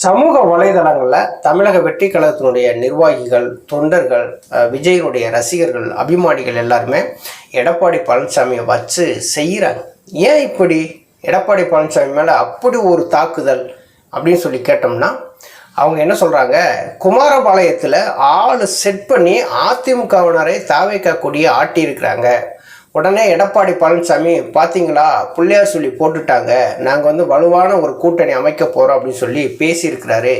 சமூக வலைதளங்களில் தமிழக வெற்றி கழகத்தினுடைய நிர்வாகிகள் தொண்டர்கள் விஜயனுடைய ரசிகர்கள் அபிமானிகள் எல்லாருமே எடப்பாடி பழனிசாமியை வச்சு செய்கிறாங்க ஏன் இப்படி? எடப்பாடி பழனிசாமி மேலே அப்படி ஒரு தாக்குதல் அப்படின்னு சொல்லி கேட்டோம்னா அவங்க என்ன சொல்கிறாங்க குமாரபாளையத்தில் ஆள் செட் பண்ணி அதிமுகவினரை தாவேக்கா கொடியை ஆட்டியிருக்கிறாங்க. உடனே எடப்பாடி பழனிசாமி பார்த்தீங்களா பிள்ளையார் சொல்லி போட்டுட்டாங்க. நாங்கள் வந்து வலுவான ஒரு கூட்டணி அமைக்க போகிறோம் அப்படின்னு சொல்லி பேசியிருக்கிறாரு.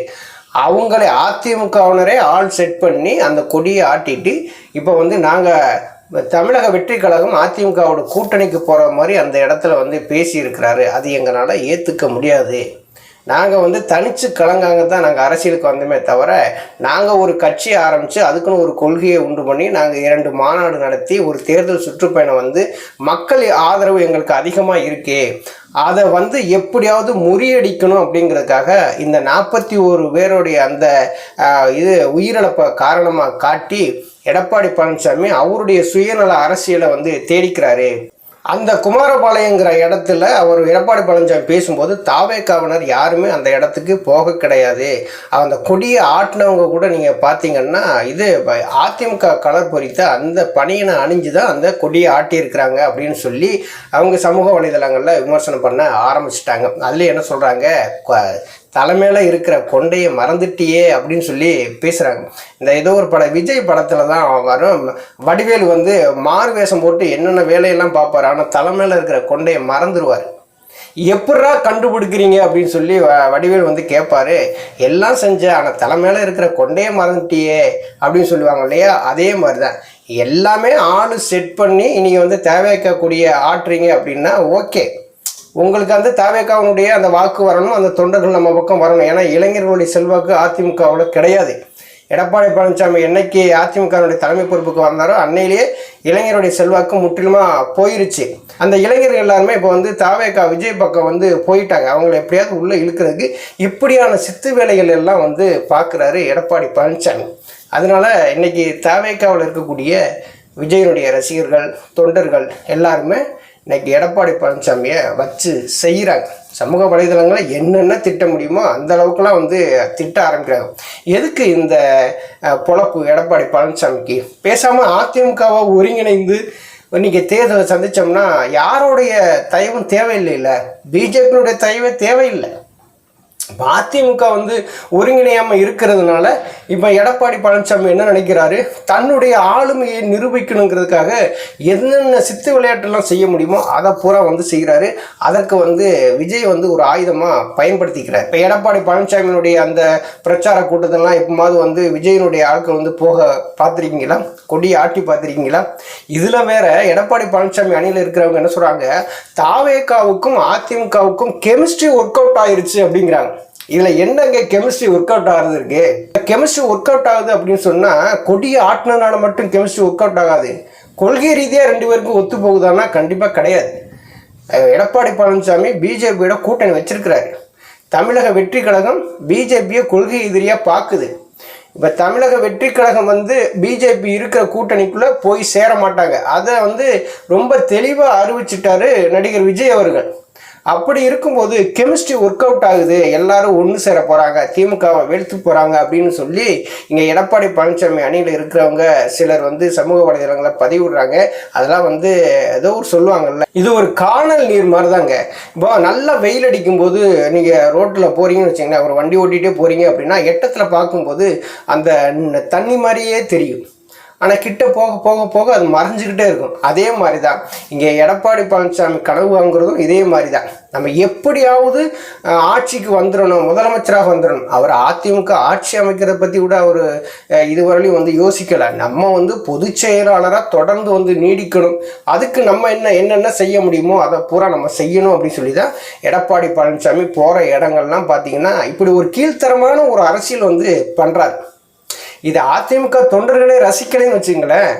அவங்களை அதிமுகவினரே ஆள் செட் பண்ணி அந்த கொடியை ஆட்டிட்டு இப்போ வந்து நாங்கள் தமிழக வெற்றி கழகம் அதிமுகவோட கூட்டணிக்கு போகிற மாதிரி அந்த இடத்துல வந்து பேசியிருக்கிறாரு. அது எங்களால் ஏற்றுக்க முடியாது. நாங்கள் வந்து தனிச்சு கலங்காங்க தான் நாங்கள் அரசியலுக்கு வந்தோமே தவிர நாங்கள் ஒரு கட்சி ஆரம்பித்து அதுக்குன்னு ஒரு கொள்கையை உண்டு பண்ணி நாங்கள் இரண்டு மாநாடு நடத்தி ஒரு தேர்தல் சுற்றுப்பயணம் வந்து மக்கள் ஆதரவு எங்களுக்கு அதிகமாக இருக்கே அதை வந்து எப்படியாவது முறியடிக்கணும் அப்படிங்கிறதுக்காக இந்த நாற்பத்தி ஒரு பேருடைய அந்த இது உயிரிழப்பை காரணமாக காட்டி எடப்பாடி பழனிசாமி அவருடைய சுயநல அரசியலை வந்து தேடிக்கிறாரு. அந்த குமாரபாளையங்கிற இடத்துல அவர் எடப்பாடி பழனிசாமி பேசும்போது தாவேக்காவினர் யாருமே அந்த இடத்துக்கு போக கிடையாது. அந்த கொடியை ஆட்டினவங்க கூட நீங்கள் பார்த்தீங்கன்னா இது அதிமுக கலர் பொறித்த அந்த பணியினை அணிஞ்சு தான் அந்த கொடியை ஆட்டியிருக்கிறாங்க அப்படின்னு சொல்லி அவங்க சமூக வலைதளங்களில் விமர்சனம் பண்ண ஆரம்பிச்சிட்டாங்க. அதில் என்ன சொல்கிறாங்க தலைமையில் இருக்கிற கொண்டையை மறந்துட்டியே அப்படின்னு சொல்லி பேசுகிறாங்க இந்த ஏதோ ஒரு படம் விஜய் படத்தில் தான் வரும். வடிவேலு வந்து மாறு வேஷம் போட்டு என்னென்ன வேலையெல்லாம் பார்ப்பாரு? ஆனால் தலைமையில் இருக்கிற கொண்டையை மறந்துடுவார் எப்பட்றா கண்டுபிடிக்கிறீங்க? அப்படின்னு சொல்லி வ- வடிவேல் வந்து கேட்பாரு எல்லாம் செஞ்ச ஆனால் தலைமையில் இருக்கிற கொண்டையே மறந்துட்டியே அப்படின்னு சொல்லுவாங்க இல்லையா? அதே மாதிரி தான் எல்லாமே ஆள் செட் பண்ணி நீங்கள் வந்து தேவைக்கக்கூடிய ஆட்டுறீங்க அப்படின்னா ஓகே. உங்களுக்கு அந்த தாவேக்காவனுடைய அந்த வாக்கு வரணும் அந்த தொண்டர்கள் நம்ம பக்கம் வரணும். ஏன்னா இளைஞர்களுடைய செல்வாக்கு அதிமுகவில் கிடையாது. எடப்பாடி பழனிசாமி என்னைக்கு அதிமுகவுடைய தலைமை பொறுப்புக்கு வந்தாரோ அன்னையிலேயே இளைஞருடைய செல்வாக்கு முற்றிலுமாக போயிருச்சு. அந்த இளைஞர்கள் எல்லாருமே இப்போ வந்து தாவேக்கா விஜய் பக்கம் வந்து போயிட்டாங்க. அவங்கள எப்படியாவது உள்ளே இழுக்கிறதுக்கு இப்படியான சித்து வேலைகள் எல்லாம் வந்து பார்க்குறாரு எடப்பாடி பழனிசாமி. அதனால இன்னைக்கு தாவேக்காவில் இருக்கக்கூடிய விஜயனுடைய ரசிகர்கள் தொண்டர்கள் எல்லாருமே இன்னைக்கு எடப்பாடி பழனிசாமியை வச்சு செய்கிறாங்க சமூக வலைதளங்களில் என்னென்ன திட்ட முடியுமோ அந்த அளவுக்குலாம் வந்து திட்ட ஆரம்பிக்கிறாங்க. எதுக்கு இந்த பொழப்பு எடப்பாடி பழனிசாமிக்கு? பேசாமல் அதிமுகவை ஒருங்கிணைந்து இன்னைக்கு தேர்தலை சந்தித்தோம்னா யாருடைய தயவும் தேவையில்லைல்ல பிஜேபியினுடைய தயவே தேவையில்லை. இப்போ அதிமுக வந்து ஒருங்கிணையாமல் இருக்கிறதுனால இப்போ எடப்பாடி பழனிசாமி என்ன நினைக்கிறாரு? தன்னுடைய ஆளுமையை நிரூபிக்கணுங்கிறதுக்காக என்னென்ன சித்து விளையாட்டெல்லாம் செய்ய முடியுமோ அதை பூரா வந்து செய்கிறாரு அதற்கு வந்து விஜய் வந்து ஒரு ஆயுதமாக பயன்படுத்திக்கிறார். இப்போ எடப்பாடி பழனிசாமியினுடைய அந்த பிரச்சார கூட்டத்தெல்லாம் எப்போமாவது வந்து விஜயனுடைய ஆட்கள் வந்து போக பார்த்துருக்கீங்களா? கொடியை ஆட்டி பார்த்துருக்கீங்களா? இதில் வேற எடப்பாடி பழனிசாமி அணியில் இருக்கிறவங்க என்ன சொல்கிறாங்க தாவேகாவுக்கும் அதிமுகவுக்கும் கெமிஸ்ட்ரி ஒர்க் அவுட் ஆயிடுச்சு அப்படிங்கிறாங்க. இதில் என்னங்க கெமிஸ்ட்ரி ஒர்க் அவுட் ஆகுறது இருக்கு? கெமிஸ்ட்ரி ஒர்க் அவுட் ஆகுது அப்படின்னு சொன்னால் கொடியை ஆட்டினனால மட்டும் கெமிஸ்ட்ரி ஒர்க் அவுட் ஆகாது. கொள்கை ரீதியாக ரெண்டு பேருக்கும் ஒத்து போகுதான்னா கண்டிப்பாக கிடையாது. எடப்பாடி பழனிசாமி பிஜேபியோட கூட்டணி வச்சிருக்கிறாரு. தமிழக வெற்றி கழகம் பிஜேபியை கொள்கை எதிரியாக பார்க்குது இப்போ தமிழக வெற்றி கழகம் வந்து பிஜேபி இருக்கிற கூட்டணிக்குள்ளே போய் சேர மாட்டாங்க. அதை வந்து ரொம்ப தெளிவாக அறிவிச்சிட்டாரு நடிகர் விஜய் அவர்கள். அப்படி இருக்கும்போது கெமிஸ்ட்ரி ஒர்க் அவுட் ஆகுது. எல்லாரும் ஒன்று சேர போகிறாங்க திமுகவை வெளுத்து போகிறாங்க அப்படின்னு சொல்லி இங்கே எடப்பாடி பழனிசாமி அணியில் இருக்கிறவங்க சிலர் வந்து சமூக வலைதளங்களை பதிவிடுறாங்க. அதெல்லாம் வந்து ஏதோ ஒரு சொல்லுவாங்கல்ல. இது ஒரு காணல் நீர் மாதிரி தாங்க இப்போ நல்லா வெயில் அடிக்கும் போது நீங்கள் ரோட்டில் போகிறீங்கன்னு வச்சிங்கன்னா ஒரு வண்டி ஓட்டிகிட்டே போகிறீங்க அப்படின்னா எட்டத்தில் பார்க்கும்போது அந்த தண்ணி மாதிரியே தெரியும். ஆனால் கிட்ட போக போக போக அது மறைஞ்சிக்கிட்டே இருக்கும். அதே மாதிரி தான் இங்கே எடப்பாடி பழனிசாமி கனவு வாங்குறதும் இதே மாதிரி தான் நம்ம எப்படியாவது ஆட்சிக்கு வந்துடணும் முதலமைச்சராக வந்துடணும் அவர் அதிமுக ஆட்சி அமைக்கிறத பற்றி கூட அவர் இதுவரையிலும் வந்து யோசிக்கலை. நம்ம வந்து பொதுச் செயலாளராக தொடர்ந்து வந்து நீடிக்கணும். அதுக்கு நம்ம என்ன என்னென்ன செய்ய முடியுமோ அதை பூரா நம்ம செய்யணும் அப்படின்னு சொல்லி தான் எடப்பாடி பழனிசாமி போகிற இடங்கள்லாம் பார்த்தீங்கன்னா இப்படி ஒரு கீழ்த்தரமான ஒரு அரசியல் வந்து பண்ணுறாரு இது அதிமுக தொண்டர்களே ரசிக்கலைன்னு வச்சுங்களேன்.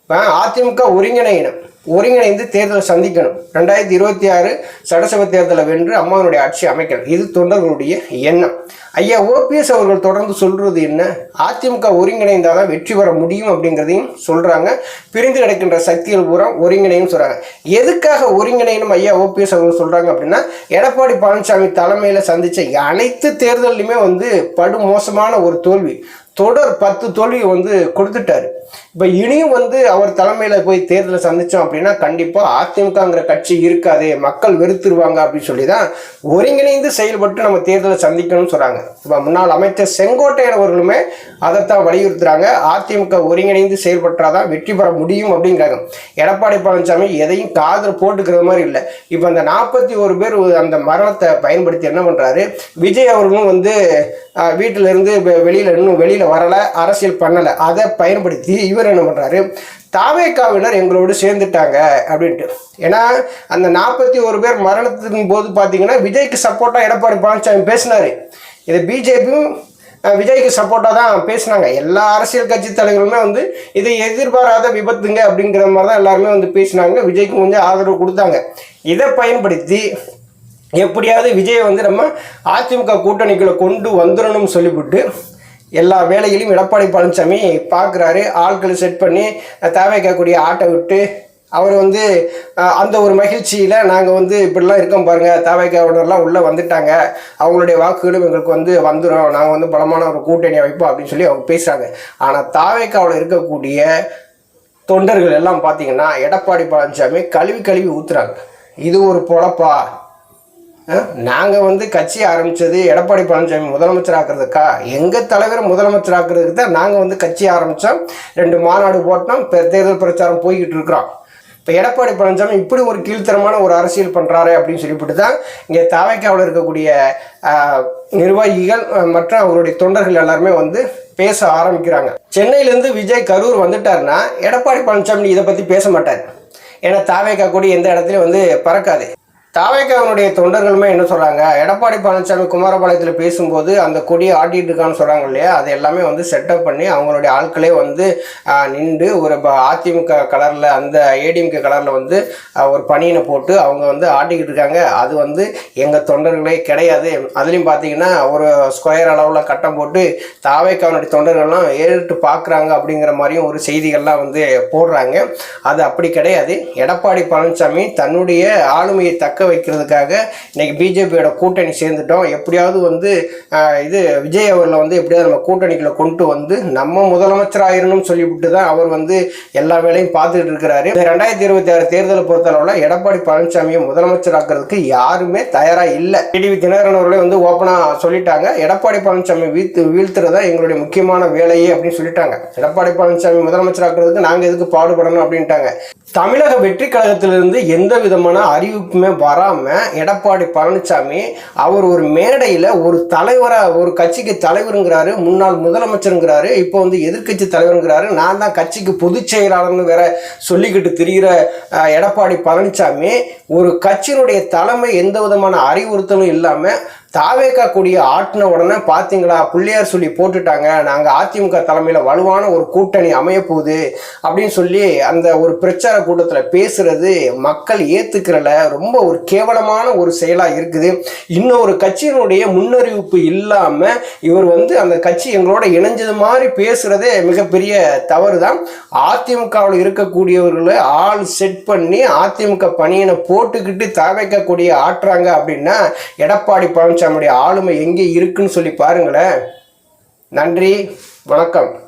இப்போ அதிமுக ஒருங்கிணையினம் ஒருங்கிணைந்து தேர்தலை சந்திக்கணும். ரெண்டாயிரத்தி இருபத்தி ஆறு சட்டசபை தேர்தலை வென்று அம்மாவினுடைய ஆட்சி அமைக்கணும். இது தொண்டர்களுடைய எண்ணம். ஐயா ஓபிஎஸ் அவர்கள் தொடர்ந்து சொல்றது என்ன? அதிமுக ஒருங்கிணைந்தால் தான் வெற்றி பெற முடியும் அப்படிங்கிறதையும் சொல்றாங்க. பிரிந்து கிடக்கின்ற சக்திகள் பூரா ஒருங்கிணையும் சொல்றாங்க. எதுக்காக ஒருங்கிணைனும் ஐயா ஓபிஎஸ் அவர்கள் சொல்றாங்க அப்படின்னா எடப்பாடி பழனிசாமி தலைமையில் சந்திச்ச அனைத்து தேர்தல்லையுமே வந்து படு மோசமான ஒரு தோல்வி. தொடர் பத்து தோல்வி வந்து கொடுத்துட்டாரு. இப்போ இனியும் வந்து அவர் தலைமையில் போய் தேர்தலை சந்தித்தோம் அப்படின்னா கண்டிப்பாக அதிமுகங்கிற கட்சி இருக்காது மக்கள் வெறுத்துருவாங்க அப்படின்னு சொல்லி தான் ஒருங்கிணைந்து செயல்பட்டு நம்ம தேர்தலை சந்திக்கணும்னு சொல்கிறாங்க இப்போ முன்னாள் அமைச்சர் செங்கோட்டையன் அவர்களுமே அதைத்தான் வலியுறுத்துறாங்க. அதிமுக ஒருங்கிணைந்து செயல்பட்டாதான் வெற்றி பெற முடியும் அப்படிங்கிறாங்க. எடப்பாடி பழனிசாமி எதையும் காதில் போட்டுக்கிறது மாதிரி இல்லை. இப்போ அந்த நாற்பத்தி ஒரு பேர் அந்த மரணத்தை பயன்படுத்தி என்ன பண்ணுறாரு விஜய் அவர்களும் வந்து வீட்டிலேருந்து வெளியில் இன்னும் வெளியில் வரலை அரசியல் பண்ணலை. அதை பயன்படுத்தி இவர் என்ன பண்ணுறாரு தாவேக்காவினர் எங்களோடு சேர்ந்துட்டாங்க அப்படின்ட்டு. ஏன்னா அந்த நாற்பத்தி ஒரு பேர் மரணத்தின் போது பார்த்தீங்கன்னா விஜய்க்கு சப்போர்ட்டாக எடப்பாடி பழனிசாமி பேசினார். இதை பிஜேபியும் விஜய்க்கு சப்போர்ட்டாக தான் பேசினாங்க. எல்லா அரசியல் கட்சி தலைவர்களுமே வந்து இதை எதிர்பாராத விபத்துங்க அப்படிங்கிற மாதிரி தான் எல்லாருமே வந்து பேசினாங்க. விஜய்க்கு கொஞ்சம் ஆதரவு கொடுத்தாங்க. இதை பயன்படுத்தி எப்படியாவது விஜயை வந்து நம்ம அதிமுக கூட்டணிக்குள்ளே கொண்டு வந்துடணும்னு சொல்லிவிட்டு எல்லா வேலைகளையும் எடப்பாடி பழனிசாமி பார்க்குறாரு ஆட்களை செட் பண்ணி தேவைக்கக்கூடிய ஆட்டை விட்டு அவர் வந்து அந்த ஒரு மகிழ்ச்சியில் நாங்கள் வந்து இப்படிலாம் இருக்கோம் பாருங்கள் தேவைக்காவினர்லாம் உள்ளே வந்துட்டாங்க. அவங்களுடைய வாக்குகளும் எங்களுக்கு வந்து வந்துடும் நாங்கள் வந்து பலமான ஒரு கூட்டணி வைப்போம் அப்படின்னு சொல்லி அவங்க பேசுகிறாங்க ஆனால் தாவைக்காவில் இருக்கக்கூடிய தொண்டர்கள் எல்லாம் பார்த்தீங்கன்னா எடப்பாடி பழனிசாமி கழுவி கழுவி ஊற்றுறாங்க இது ஒரு பொழப்பா? நாங்கள் வந்து கட்சி ஆரம்பித்தது எடப்பாடி பழனிசாமி முதலமைச்சர் ஆக்குறதுக்கா எங்கள் தலைவரை முதலமைச்சர் ஆக்குறதுக்கு தான் நாங்கள் வந்து கட்சி ஆரம்பித்தோம் ரெண்டு மாநாடு போட்டோம். தேர்தல் பிரச்சாரம் போய்கிட்டு இருக்கிறோம். இப்போ எடப்பாடி பழனிசாமி இப்படி ஒரு கீழ்த்தரமான ஒரு அரசியல் பண்ணுறாரு அப்படின்னு சொல்லிவிட்டு தான் இங்கே தாவைக்காவில் இருக்கக்கூடிய நிர்வாகிகள் மற்றும் அவருடைய தொண்டர்கள் எல்லாருமே வந்து பேச ஆரம்பிக்கிறாங்க. சென்னையிலேருந்து விஜய் கரூர் வந்துட்டாருன்னா எடப்பாடி பழனிசாமி இதை பற்றி பேச மாட்டார். ஏன்னா தாவேக்கா கூடி எந்த இடத்துலையும் வந்து பறக்காது. தாவேக்காவினுடைய தொண்டர்களுமே என்ன சொல்கிறாங்க எடப்பாடி பழனிசாமி குமாரபாளையத்தில் பேசும்போது அந்த கொடியை ஆட்டிகிட்டு இருக்கான்னு சொல்கிறாங்க இல்லையா? அது எல்லாமே வந்து செட்டப் பண்ணி அவங்களுடைய ஆட்களே வந்து நின்று ஒரு அதிமுக கலரில் அந்த ஏடிஎம்கே கலரில் வந்து ஒரு பணியினை போட்டு அவங்க வந்து ஆட்டிக்கிட்டு இருக்காங்க. அது வந்து எங்கள் தொண்டர்களே கிடையாது. அதுலேயும் பார்த்தீங்கன்னா ஒரு ஸ்கொயர் அளவில் கட்டம் போட்டு தாவேக்காவினுடைய தொண்டர்கள்லாம் ஏறிட்டு பார்க்குறாங்க அப்படிங்கிற மாதிரியும் ஒரு செய்திகள்லாம் வந்து போடுறாங்க. அது அப்படி கிடையாது. எடப்பாடி பழனிசாமி தன்னுடைய ஆளுமையை தக்க வைக்கிறதுக்காக இன்னைக்கு பிஜேபியோட கூட்டணி சேர்ந்துட்டோம். எப்படியாவது வந்து இது விஜய் அவர்களை வந்து எப்படியாவது நம்ம கூட்டணிக்குள்ளே கொண்டு வந்து நம்ம முதலமைச்சர் ஆயிரணும்னு சொல்லிவிட்டு தான் அவர் வந்து எல்லா வேலையும் பார்த்துட்டு இருக்கிறாரு. ரெண்டாயிரத்தி இருபத்தி ஆறு தேர்தலை பொறுத்தளவில் எடப்பாடி பழனிசாமியை முதலமைச்சர் ஆக்கிறதுக்கு யாருமே தயாராக இல்லை. டிடிவி தினகரன் அவர்களே வந்து ஓப்பனாக சொல்லிட்டாங்க. எடப்பாடி பழனிசாமி வீழ்த்து வீழ்த்துறதா எங்களுடைய முக்கியமான வேலையே அப்படின்னு சொல்லிட்டாங்க. எடப்பாடி பழனிசாமி முதலமைச்சர் ஆக்கிறதுக்கு நாங்கள் எதுக்கு பாடுபடணும் அப்படின்ட்டாங்க. தமிழக வெற்றி கழகத்திலிருந்து எந்த விதமான அறிவிப்புமே வராமல் எடப்பாடி பழனிசாமி அவர் ஒரு மேடையில் ஒரு தலைவராக ஒரு கட்சிக்கு தலைவருங்கிறாரு முன்னாள் முதலமைச்சருங்கிறாரு இப்போ வந்து எதிர்கட்சி தலைவருங்கிறாரு. நான் தான் கட்சிக்கு பொதுச் செயலாளர்னு வேற சொல்லிக்கிட்டு திரிகிற எடப்பாடி பழனிசாமி ஒரு கட்சியினுடைய தலைமை எந்த விதமான அறிவுறுத்தலும் இல்லாமல் தாவேக்கா கூடிய ஆட்டின உடனே பார்த்தீங்களா பிள்ளையார் சொல்லி போட்டுட்டாங்க. நாங்கள் அதிமுக தலைமையில் வலுவான ஒரு கூட்டணி அமையப்போகுது அப்படின்னு சொல்லி அந்த ஒரு பிரச்சார கூட்டத்தில் பேசுறது மக்கள் ஏற்றுக்கிறல ரொம்ப ஒரு கேவலமான ஒரு செயலாக இருக்குது. இன்னொரு கட்சியினுடைய முன்னறிவிப்பு இல்லாமல் இவர் வந்து அந்த கட்சி எங்களோட இணைஞ்சது மாதிரி பேசுகிறதே மிகப்பெரிய தவறு தான் அதிமுகவில் இருக்கக்கூடியவர்களை ஆள் செட் பண்ணி அதிமுக பணியினை போட்டுக்கிட்டு தாவைக்கக்கூடிய ஆட்டுறாங்க அப்படின்னா எடப்பாடி பழனிசாமி நம்முடைய ஆளுமை எங்கே இருக்குன்னு சொல்லி பாருங்களேன். நன்றி வணக்கம்.